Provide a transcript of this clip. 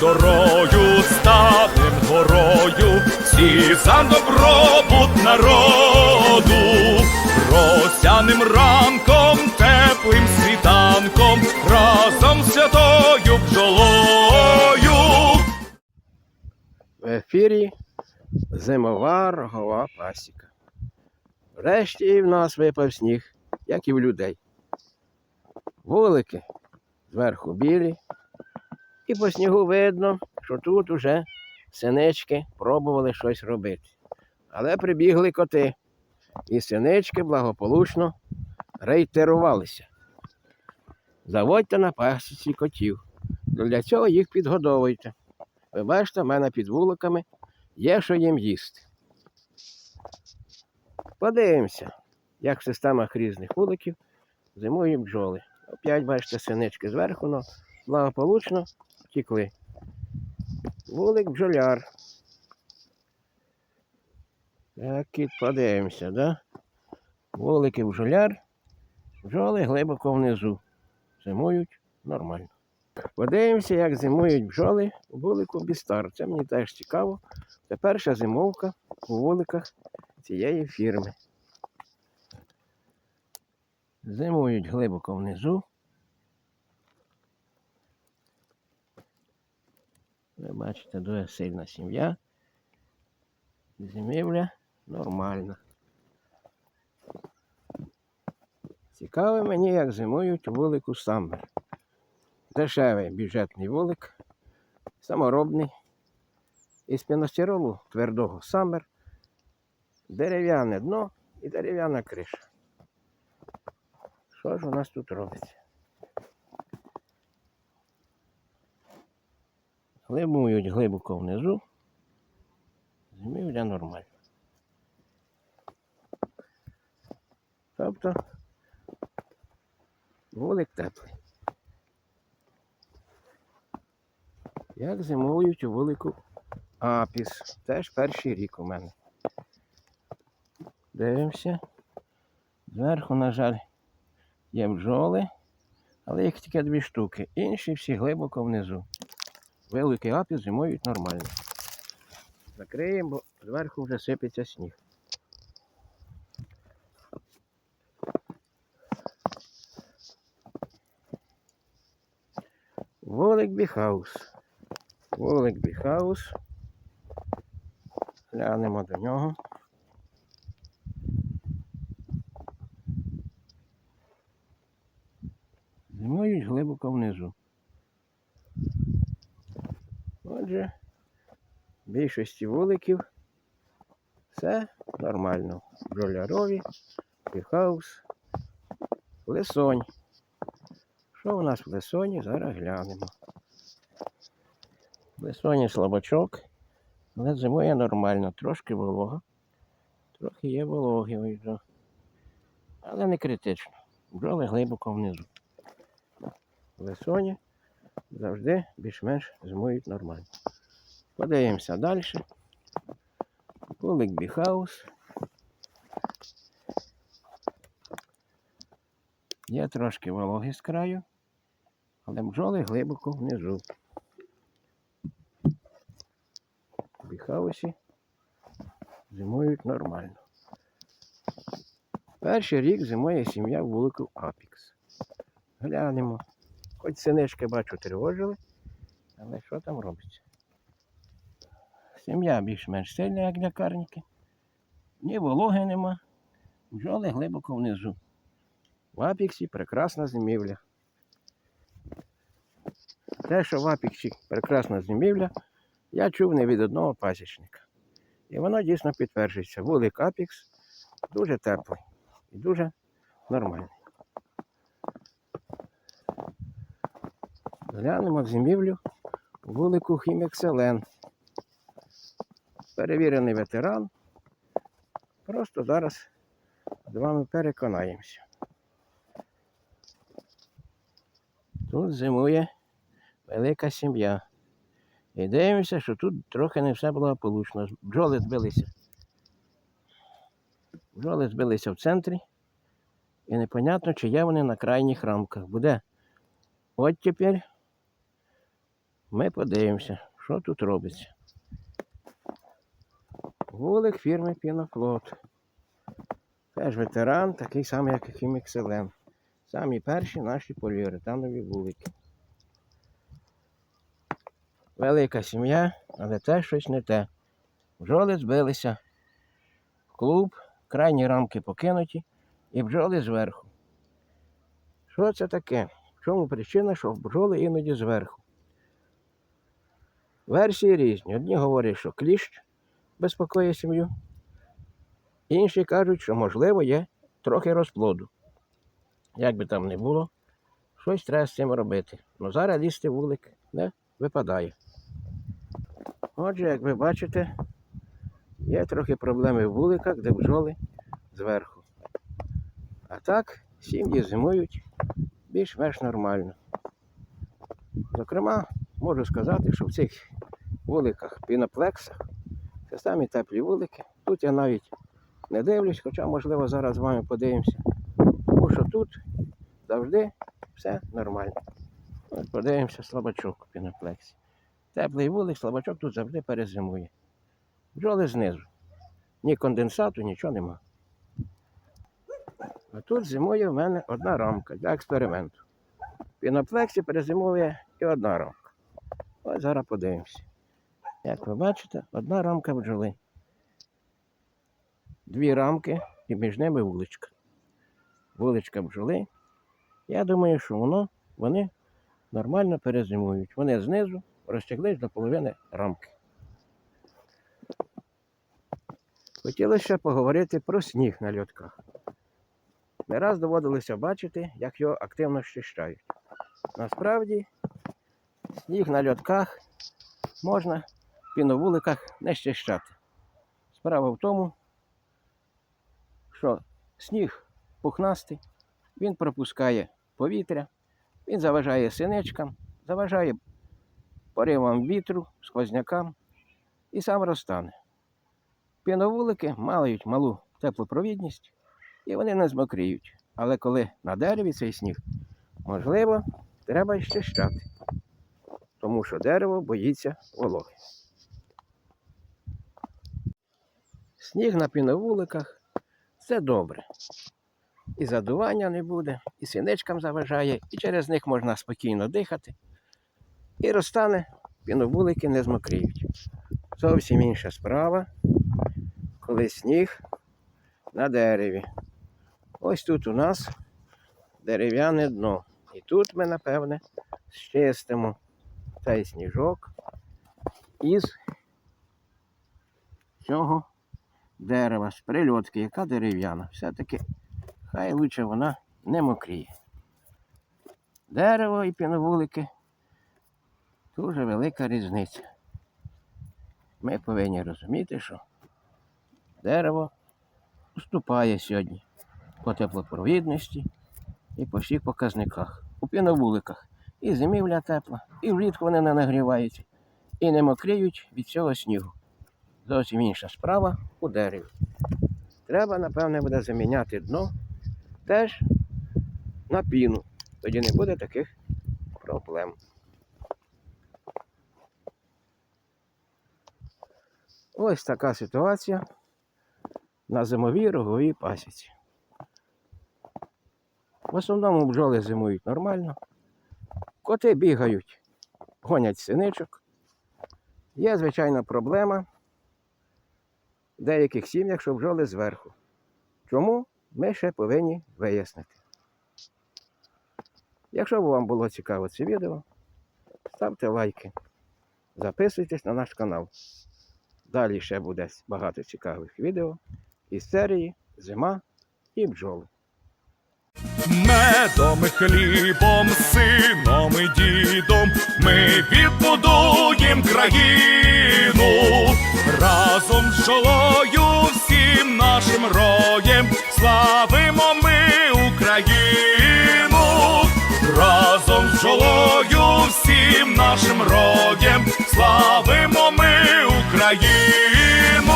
дорою ставим горою, всі за добробут народу, росяним ранком, теплим світанком, разом святою бджолою. В ефірі зимова рогова пасіка. Врешті в нас випав сніг, як і в людей. Вулики зверху білі, і по снігу видно, що тут уже синички пробували щось робити. Але прибігли коти, і синички благополучно рейтерувалися. Заводьте на пасіці котів. Для цього їх підгодовуйте. Ви бачите, в мене під вуликами є що їм їсти. Подивимося, як в системах різних вуликів зимують бджоли. Опять бачите, синички зверху, але благополучно втікли. Вулик бджоляр. Так, і подивимося, да? Вулики бджоляр, бджоли глибоко внизу. Зимують нормально. Подивимося, як зимують бджоли у вулику Бістар. Це мені теж цікаво. Це перша зимовка у вуликах цієї фірми. Зимують глибоко внизу. Ви бачите, дуже сильна сім'я. Зимівля нормальна. Цікаво мені, як зимують у вулику Самбер. Дешевий бюджетний вулик, саморобний. Із піностиролу твердого самбер, дерев'яне дно і дерев'яна криша. Що ж у нас тут робиться? Глибують глибоко внизу. Зимівля нормальна. Тобто вулик теплий. Як зимують у вулику Апіс. Теж перший рік у мене. Дивимося. Зверху, на жаль, є бджоли, але їх тільки дві штуки. Інші всі глибоко внизу. Великий апіс зимують нормально. Закриємо, бо зверху вже сипеться сніг. Волик Біхаус. Волик Біхаус. Глянемо до нього. Зимують глибоко внизу. Отже, більшості вуликів все нормально. Бролярові, Біхаус, Лисонь. Що у нас в Лисоні? Зараз глянемо. В Лисоні слабачок, але зимує нормально, трошки волога. Трохи є вологи, але не критично. Бджоли глибоко внизу. В Лисоні завжди більш-менш зимують нормально. Подивимося далі. Кулик Біхаус. Є трошки вологи з краю, але бджоли глибоко внизу. В Біхаусі зимують нормально. Перший рік зимує сім'я в вулику Апікс. Глянемо. Хоч синички бачу тривожили, але що там робиться? Сім'я більш-менш сильна, як для карніки. Ні вологи нема. Бджоли глибоко внизу. В Апіксі прекрасна зимівля. Те, що в Апіксі прекрасна зимівля, я чув не від одного пасічника. І воно дійсно підтверджується. Вулик Апікс дуже теплий і дуже нормальний. Глянемо зимівлю вулику Хімекселен. Перевірений ветеран. Просто зараз з вами переконаємося. Тут зимує велика сім'я. І дивимося, що тут трохи не все благополучно. Бджоли збилися. Бджоли збилися в центрі. І непонятно, чи є вони на крайніх рамках. Буде оттепель ми подивимося, що тут робиться. Вулик фірми Пінофлот. Теж ветеран, такий самий, як і Хімікселем. Самі перші наші поліуретанові вулики. Велика сім'я, але те щось не те. Бджоли збилися клуб, крайні рамки покинуті і бджоли зверху. Що це таке? В чому причина, що бджоли іноді зверху? Версії різні. Одні говорять, що кліщ безпокоїть сім'ю, інші кажуть, що можливо є трохи розплоду. Як би там не було, щось треба з цим робити. Ну зараз лізти вулик не випадає. Отже, як ви бачите, є трохи проблеми в вуликах, де бджоли зверху. А так, сім'ї зимують більш-менш нормально. Зокрема, можу сказати, що в цих вуликах, піноплексах, це самі теплі вулики. Тут я навіть не дивлюсь, хоча, можливо, зараз з вами подивимося. Тому що тут завжди все нормально. От подивимося слабачок в піноплексі. Теплий вулик, слабачок тут завжди перезимує. Бджоли знизу. Ні конденсату, нічого нема. А тут зимує в мене одна рамка для експерименту. В піноплексі перезимує і одна рамка. Ось зараз подивимося. Як ви бачите, одна рамка бджоли. Дві рамки і між ними вуличка. Вуличка бджоли. Я думаю, що воно, вони нормально перезимують. Вони знизу розтяглись до половини рамки. Хотілося поговорити про сніг на льотках. Не раз доводилося бачити, як його активно щищають. Насправді, сніг на льотках можна в піновуликах не щищати. Справа в тому, що сніг пухнастий, він пропускає повітря, він заважає синичкам, заважає поривам вітру, сквознякам і сам розтане. Піновулики мають малу теплопровідність і вони не змокріють. Але коли на дереві цей сніг, можливо, треба щищати, тому що дерево боїться вологи. Сніг на піновуликах це добре. І задування не буде, і синичкам заважає, і через них можна спокійно дихати. І розтане, піновулики не змокріють. Зовсім інша справа, коли сніг на дереві. Ось тут у нас дерев'яне дно. І тут ми, напевне, щистимо цей сніжок із цього дерева, з прильотки, яка дерев'яна. Все-таки хай лучше вона не мокріє. Дерево і піновулики дуже велика різниця. Ми повинні розуміти, що дерево уступає сьогодні по теплопровідності і по всіх показниках. У піновуликах і зимівля тепла, і влітку вони не нагріваються, і не мокріють від цього снігу. Зовсім інша справа у дереві. Треба, напевне, буде заміняти дно теж на піну. Тоді не буде таких проблем. Ось така ситуація на зимовій роговій пасіці. В основному бджоли зимують нормально. Коти бігають, гонять синичок. Є, звичайна проблема деяких сім'ях, що бджоли зверху. Чому ми ще повинні вияснити. Якщо вам було цікаво це відео, ставте лайки, записуйтесь на наш канал. Далі ще буде багато цікавих відео із серії Зима і бджоли. Медом, хлібом, сином і дідом ми відбудуєм країну разом з жолою всім нашим роєм славимо ми Україну, разом з жолою всім нашим роєм славимо ми Україну.